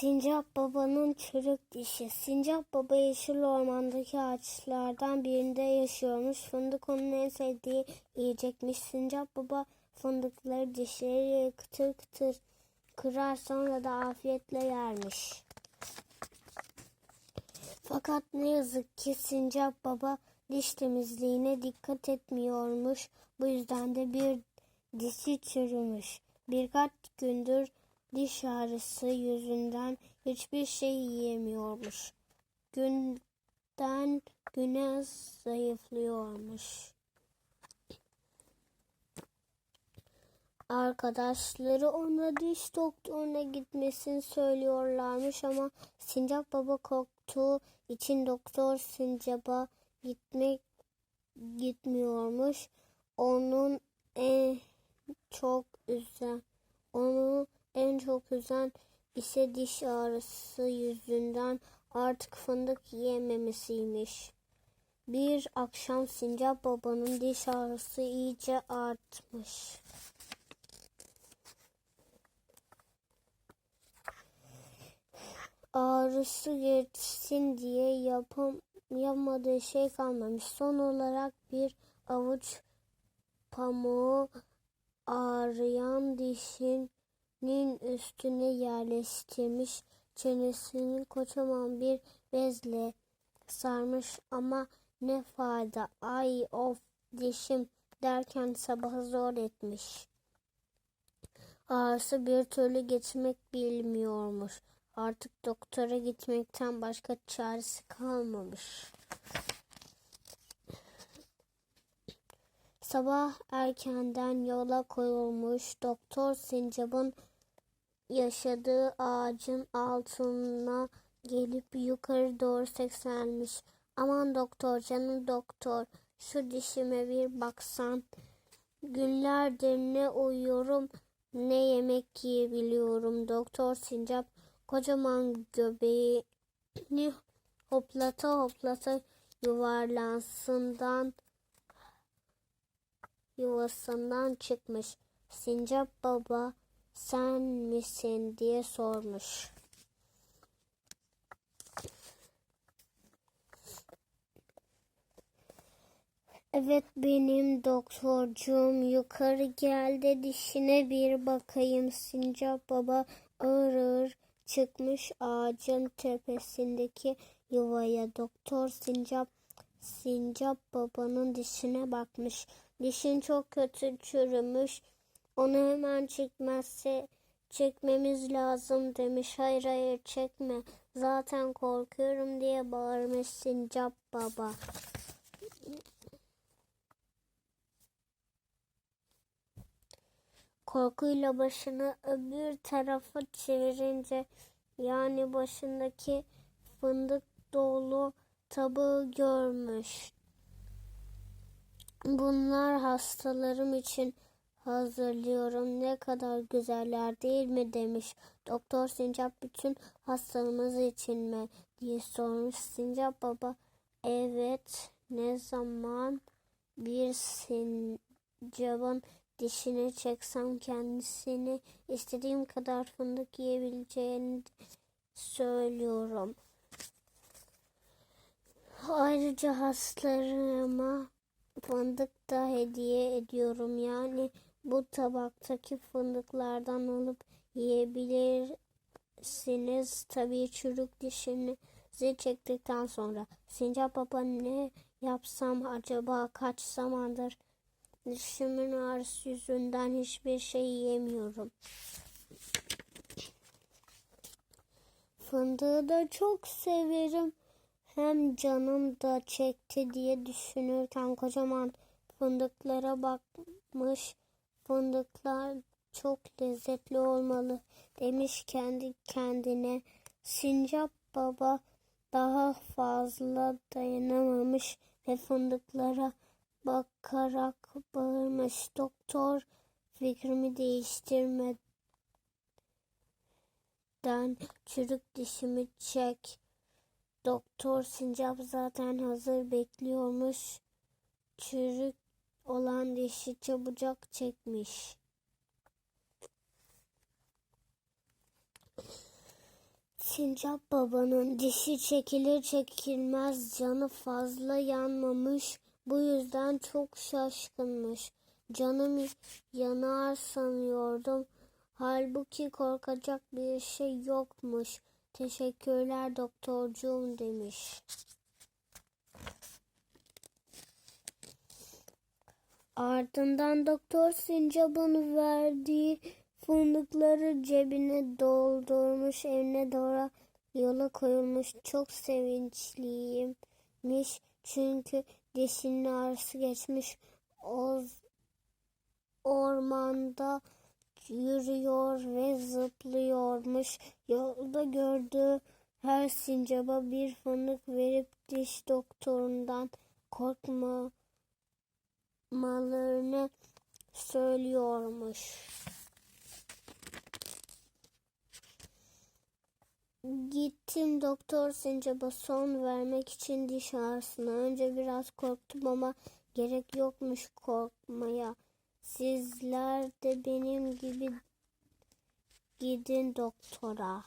Sincap babanın çürük dişi. Sincap baba yeşil ormandaki ağaçlardan birinde yaşıyormuş. Fındık onun en sevdiği yiyecekmiş. Sincap baba fındıkları dişleriyle kıtır kıtır kırar sonra da afiyetle yermiş. Fakat ne yazık ki Sincap baba diş temizliğine dikkat etmiyormuş. Bu yüzden de bir dişi çürümüş. Birkaç gündür diş ağrısı yüzünden hiçbir şey yiyemiyormuş. Günden güne zayıflıyormuş. Arkadaşları ona diş doktoruna gitmesini söylüyorlarmış ama Sincap baba korktuğu için doktor Sincap'a gitmek gitmiyormuş. Onun en çok üzen onu en çok üzen ise diş ağrısı yüzünden artık fındık yiyememesiymiş. Bir akşam Sincap babanın diş ağrısı iyice artmış. Ağrısı geçsin diye yapam yapmadığı şey kalmamış. Son olarak bir avuç pamuğu ağrıyan dişinin üstüne yerleştirmiş. Çenesini kocaman bir bezle sarmış ama ne fayda ay of dişim derken sabahı zor etmiş. Ağrısı bir türlü geçmek bilmiyormuş. Artık doktora gitmekten başka çaresi kalmamış. Sabah erkenden yola koyulmuş doktor Sincap'ın yaşadığı ağacın altına gelip yukarı doğru sekselmiş. Aman doktor canım doktor şu dişime bir baksan. Günlerdir ne uyuyorum ne yemek yiyebiliyorum. Doktor Sincap kocaman göbeğini hoplata hoplata yuvarlansından yuvasından çıkmış. Sincap baba sen misin diye sormuş. Evet benim doktorcuğum yukarı gel de dişine bir bakayım. Sincap baba ağır ağır çıkmış ağacın tepesindeki yuvaya. Doktor Sincap Sincap babanın dişine bakmış. Dişin çok kötü çürümüş. Onu hemen çekmezse çekmemiz lazım demiş. Hayır hayır çekme. Zaten korkuyorum diye bağırmış Sincap baba. Korkuyla başını öbür tarafa çevirince yani başındaki fındık dolu tabağı görmüş. Bunlar hastalarım için hazırlıyorum. Ne kadar güzeller değil mi demiş. Doktor Sincap bütün hastalarımız için mi diye sormuş. Sincap baba evet ne zaman bir sincapın dişini çeksem kendisini istediğim kadar fındık yiyebileceğini söylüyorum. Ayrıca hastalarıma fındık da hediye ediyorum. Yani bu tabaktaki fındıklardan alıp yiyebilirsiniz. Tabii çürük dişinizi çektikten sonra. Sincap baba ne yapsam acaba kaç zamandır dişimin ağrısı yüzünden hiçbir şey yiyemiyorum. Fındığı da çok severim hem canım da çekti diye düşünürken kocaman fındıklara bakmış. Fındıklar çok lezzetli olmalı demiş kendi kendine. Sincap baba daha fazla dayanamamış ve fındıklara bakarak bağırmış. Doktor fikrimi değiştirmeden çürük dişimi çek. Doktor Sincap zaten hazır bekliyormuş. Çürük olan dişi çabucak çekmiş. Sincap babanın dişi çekilir çekilmez canı fazla yanmamış. Bu yüzden çok şaşkınmış. Canım yanar sanıyordum. Halbuki korkacak bir şey yokmuş. Teşekkürler doktorcuğum demiş. Ardından doktor sincabın verdiği fındıkları cebine doldurmuş evine doğru yola koyulmuş. Çok sevinçliymiş çünkü dişinin ağrısı geçmiş. O ormanda yürüyor ve zıplıyormuş. Yolda gördüğü her sincaba bir fındık verip diş doktorundan korkmamalarını söylüyormuş. Gittim doktor sincaba son vermek için diş ağrısına. Önce biraz korktum ama gerek yokmuş korkmaya. Sizler de benim gibi gidin doktora.